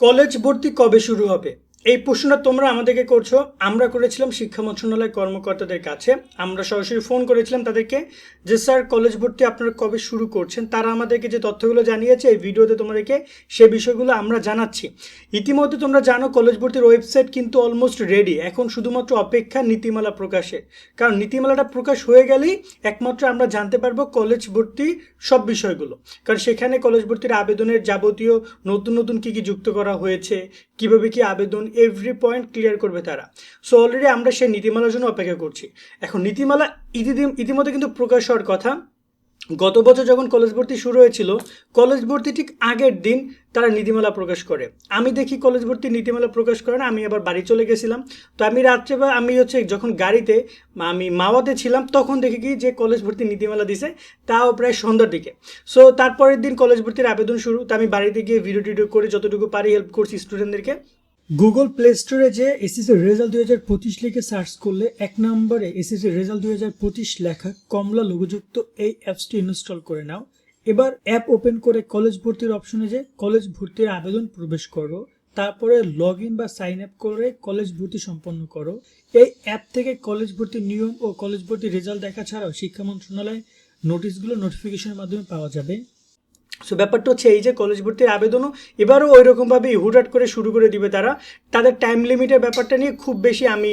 College ভর্তি কবে শুরু হবে? এই প্রশ্নটা তোমরা আমাদেরকে করছ। আমরা করেছিলাম শিক্ষা মন্ত্রণালয় কর্মকর্তাদের কাছে। আমরা সরাসরি ফোন করেছিলাম তাদেরকে যে, স্যার, কলেজ ভর্তি আপনারা কবে শুরু করছেন? তারা আমাদেরকে যে তথ্যগুলো জানিয়েছে এই ভিডিওতে তোমাদেরকে সে বিষয়গুলো আমরা জানাচ্ছি। ইতিমধ্যে তোমরা জানো কলেজ ভর্তির ওয়েবসাইট কিন্তু অলমোস্ট রেডি। এখন শুধুমাত্র অপেক্ষা নীতিমালা প্রকাশে কারণ নীতিমালাটা প্রকাশ হয়ে গেলেই একমাত্র আমরা জানতে পারব কলেজ ভর্তি সব বিষয়গুলো। কারণ সেখানে কলেজ ভর্তির আবেদনের যাবতীয় নতুন নতুন কী কী যুক্ত করা হয়েছে কীভাবে কি আবেদন এভরি পয়েন্ট ক্লিয়ার করবে তারা। সো অলরেডি আমরা সেই নীতিমালার জন্য অপেক্ষা করছি। এখন নীতিমালা ইতিমধ্যে কিন্তু প্রকাশ হওয়ার কথা। গত বছর যখন কলেজ ভর্তি শুরু হয়েছিল, কলেজ ভর্তি ঠিক আগের দিন তারা নীতিমালা প্রকাশ করে। আমি দেখি কলেজ ভর্তি নীতিমালা প্রকাশ করে না, আমি আবার বাড়ি চলে গেছিলাম। তো আমি রাত্রে বা আমি হচ্ছে যখন গাড়িতে আমি মাওয়াতে ছিলাম, তখন দেখি কি যে কলেজ ভর্তি নীতিমালা দিছে, তাও প্রায় সন্ধ্যার দিকে। সো তারপরের দিন কলেজ ভর্তির আবেদন শুরু। তো আমি বাড়িতে গিয়ে ভিডিও টিডিও করে যতটুকু পারি হেল্প করছি স্টুডেন্টদেরকে গুগল প্লে স্টোরে যে এসএসসি রেজাল্ট দুই হাজার পঁচিশ লিখে সার্চ করলে এক নম্বরে এসএসসি রেজাল্ট দুই হাজার পঁচিশ লেখা কমলা লোগোযুক্ত এই অ্যাপসটি ইনস্টল করে নাও। এবার অ্যাপ ওপেন করে কলেজ ভর্তির অপশনে যে কলেজ ভর্তির আবেদন প্রবেশ করো, তারপরে লগ ইন বা সাইন আপ করে কলেজ ভর্তি সম্পন্ন করো। এই অ্যাপ থেকে কলেজ ভর্তির নিয়ম ও কলেজ ভর্তির রেজাল্ট দেখা ছাড়াও শিক্ষা মন্ত্রণালয় নোটিশগুলো নোটিফিকেশনের মাধ্যমে পাওয়া যাবে। সো ব্যাপারটা হচ্ছে এই যে কলেজ ভর্তির আবেদনও এবারও ওই রকমভাবে হুটহাট করে শুরু করে দিবে তারা। তাদের টাইম লিমিটের ব্যাপারটা নিয়ে খুব বেশি আমি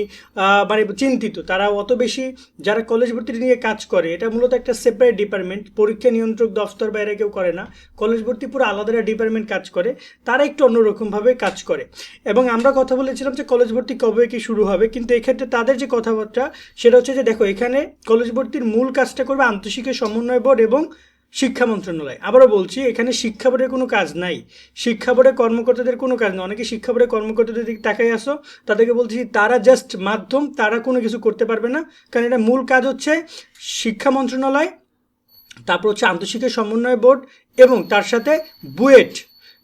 মানে চিন্তিত। তারা অত বেশি যারা কলেজ ভর্তি নিয়ে কাজ করে, এটা মূলত একটা সেপারেট ডিপার্টমেন্ট পরীক্ষা নিয়ন্ত্রক দফতর বাইরে কেউ করে না। কলেজ ভর্তি পুরো আলাদা ডিপার্টমেন্ট কাজ করে, তারা একটু অন্যরকমভাবে কাজ করে। এবং আমরা কথা বলেছিলাম যে কলেজ ভর্তি কবে কি শুরু হবে, কিন্তু এক্ষেত্রে তাদের যে কথাবার্তা, সেটা হচ্ছে যে দেখো, এখানে কলেজ ভর্তির মূল কাজটা করবে আন্তঃশিক্ষা সমন্বয় বোর্ড এবং শিক্ষা মন্ত্রণালয়। আবারও বলছি, এখানে শিক্ষা বোর্ডের কোনো কাজ নাই। শিক্ষা বোর্ডের কর্মকর্তাদের কোনো কাজ নেই। অনেকে শিক্ষা বোর্ডের কর্মকর্তাদের দিকে তাকাই আসো, তাদেরকে বলছি তারা জাস্ট মাধ্যম, তারা কোনো কিছু করতে পারবে না। কারণ এটা মূল কাজ হচ্ছে শিক্ষা মন্ত্রণালয়, তারপর হচ্ছে আন্তঃশিক্ষা সমন্বয় বোর্ড এবং তার সাথে বুয়েট।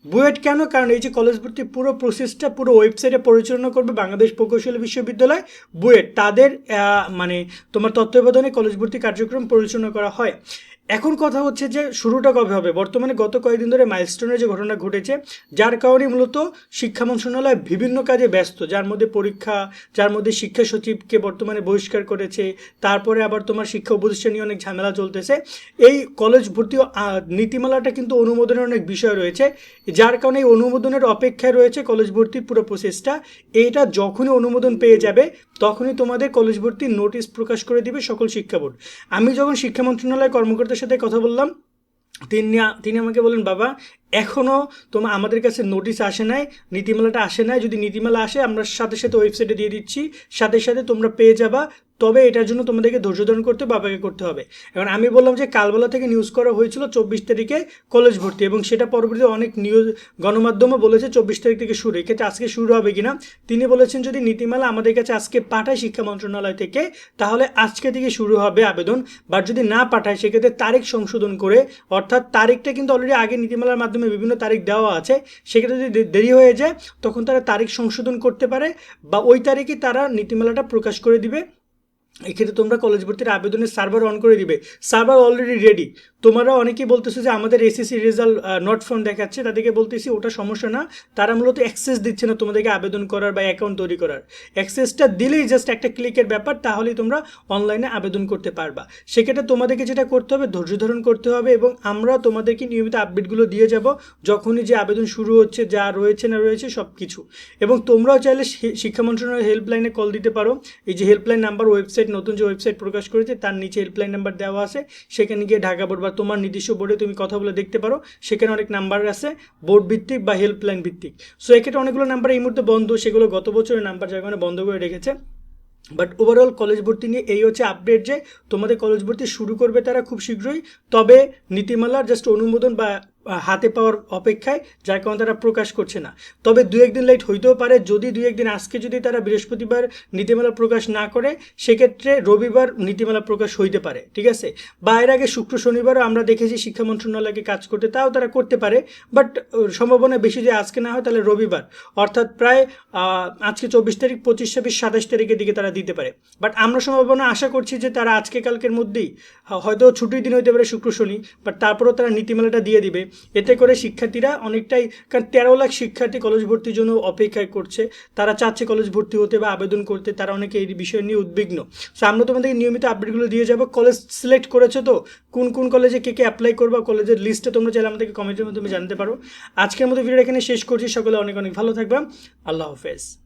বুয়েট কেন? কারণ এই যে কলেজ ভর্তির পুরো প্রসেসটা পুরো ওয়েবসাইটে পরিচালনা করবে বাংলাদেশ প্রকৌশলী বিশ্ববিদ্যালয়, বুয়েট। তাদের মানে তোমার তত্ত্বাবধানে কলেজ ভর্তি কার্যক্রম পরিচালনা করা হয়। এখন কথা হচ্ছে যে শুরুটা কবে হবে? বর্তমানে গত কয়েকদিন ধরে মাইলস্টোনের যে ঘটনা ঘটেছে, যার কারণে মূলত শিক্ষা মন্ত্রণালয় বিভিন্ন কাজে ব্যস্ত। যার মধ্যে পরীক্ষা, যার মধ্যে শিক্ষা সচিবকে বর্তমানে বহিষ্কার করেছে, তারপরে আবার তোমার শিক্ষা উপদেষ্টা নিয়ে অনেক ঝামেলা চলতেছে। এই কলেজ ভর্তি নীতিমালাটা কিন্তু অনুমোদনের অনেক বিষয় রয়েছে, যার কারণে এই অনুমোদনের অপেক্ষায় রয়েছে কলেজ ভর্তির পুরো প্রসেসটা এইটা যখনই অনুমোদন পেয়ে যাবে তখনই তোমাদের কলেজ ভর্তির নোটিশ প্রকাশ করে দিবে সকল শিক্ষা বোর্ড। আমি যখন শিক্ষা মন্ত্রণালয়ের কর্মকর্তার সাথে কথা বললাম, তিনি তিনি আমাকে বলেন বাবা এখনও তোমার আমাদের কাছে নোটিশ আসে নাই, নীতিমালাটা আসে নাই। যদি নীতিমালা আসে, আমরা সাথে সাথে ওয়েবসাইটে দিয়ে দিচ্ছি। সাথে সাথে তোমরা পেয়ে যাবা। তবে এটার জন্য তোমাদেরকে ধৈর্য ধারণ করতে বাবাকে করতে হবে। এখন আমি বললাম যে কালবেলা থেকে নিউজ করা হয়েছিল চব্বিশ তারিখে কলেজ ভর্তি এবং সেটা পরবর্তীতে অনেক নিউজ গণমাধ্যমও বলেছে চব্বিশ তারিখ থেকে শুরু। এক্ষেত্রে আজকে শুরু হবে কিনা? তিনি বলেছেন, যদি নীতিমালা আমাদের কাছে আজকে পাঠায় শিক্ষা মন্ত্রণালয় থেকে, তাহলে আজকে থেকে শুরু হবে আবেদন। বা যদি না পাঠায়, সেক্ষেত্রে তারিখ সংশোধন করে, অর্থাৎ তারিখটা কিন্তু অলরেডি আগে নীতিমালার মাধ্যমে বিভিন্ন তারিখ দেওয়া আছে, সেক্ষেত্রে যদি দেরি হয়ে যায়, তখন তারা তারিখ সংশোধন করতে পারে বা ওই তারিখে তারা নীতিমালাটা প্রকাশ করে দিবে। এক্ষেত্রে তোমরা কলেজ ভর্তির আবেদনের সার্ভার অন করে দিবে। সার্ভার অলরেডি রেডি তোমরা অনেকেই বলতেছো যে আমাদের এসএসসি রেজাল্ট নট ফোন দেখাচ্ছে। তাদেরকে বলতেছি, ওটা সমস্যা না। তারা মূলত অ্যাক্সেস দিচ্ছে না তোমাদেরকে আবেদন করার বা অ্যাকাউন্ট তৈরি করার। অ্যাক্সেসটা দিলেই জাস্ট একটা ক্লিকের ব্যাপার, তাহলেই তোমরা অনলাইনে আবেদন করতে পারবা। সেক্ষেত্রে তোমাদেরকে যেটা করতে হবে, ধৈর্য ধারণ করতে হবে এবং আমরা তোমাদেরকে নিয়মিত আপডেটগুলো দিয়ে যাব, যখনই যে আবেদন শুরু হচ্ছে, যা রয়েছে না রয়েছে সব কিছু এবং তোমরাও চাইলে শিক্ষা মন্ত্রণালয়ের হেল্পলাইনে কল দিতে পারো। এই যে হেল্পলাইন নাম্বার ওয়েবসাইট নতুন যে ওয়েবসাইট প্রকাশ করেছে, তার নিচে হেল্পলাইন নাম্বার দেওয়া আছে। সেখানে গিয়ে ঢাকা বোর্ড বা তোমার নির্দিষ্ট বোর্ডে তুমি কথা বলে দেখতে পারো, সেখানে অনেক নাম্বার আছে বোর্ড ভিত্তিক বা হেল্পলাইন ভিত্তিক। সো এক্ষেত্রে অনেকগুলো নাম্বার এই মুহূর্তে বন্ধ, সেগুলো গত বছরের নাম্বার যার কারণে বন্ধ করে রেখেছে। বাট ওভারঅল কলেজ ভর্তি নিয়ে এই হচ্ছে আপডেট যে তোমাদের কলেজ ভর্তি শুরু করবে তারা খুব শীঘ্রই, তবে নীতিমালার জাস্ট অনুমোদন বা হাতে পাওয়ার অপেক্ষায়, যার কারণে তারা প্রকাশ করছে না। তবে দু একদিন লাইট হইতেও পারে, যদি দু একদিন আজকে যদি তারা বৃহস্পতিবার নীতিমালা প্রকাশ না করে, সেক্ষেত্রে রবিবার নীতিমালা প্রকাশ হইতে পারে, ঠিক আছে? বা এর আগে শুক্র শনিবারও আমরা দেখেছি শিক্ষা মন্ত্রণালয়কে কাজ করতে, তাও তারা করতে পারে বাট সম্ভাবনা বেশি যে আজকে না হয়, তাহলে রবিবার। অর্থাৎ প্রায় আজকে চব্বিশ তারিখ, পঁচিশ, ছাব্বিশ, সাতাশ তারিখের দিকে তারা দিতে পারে। বাট আমরা সম্ভাবনা আশা করছি যে তারা আজকে কালকের মধ্যেই হয়তো ছুটির দিন হইতে পারে শুক্র, শনি বাট তারপরেও তারা নীতিমালাটা দিয়ে দিবে। এতে করে শিক্ষার্থীরা অনেকটাই, কারণ তেরো লাখ শিক্ষার্থী কলেজ ভর্তির জন্য অপেক্ষায় করছে। তারা চাচ্ছে কলেজ ভর্তি হতে বা আবেদন করতে, তারা অনেকে এই বিষয় নিয়ে উদ্বিগ্ন। সো আমরা তোমাদেরকে নিয়মিত আপডেটগুলো দিয়ে যাব। কলেজ সিলেক্ট করেছ তো? কোন কোন কলেজে কে কে অ্যাপ্লাই করবা? কলেজের লিস্টে তোমরা চাইলে আমাদেরকে কমেন্টের মাধ্যমে জানতে পারো। আজকের মতো ভিডিও এখানে শেষ করছি। সকলে অনেক অনেক ভালো থাকবা। আল্লাহ হাফেজ।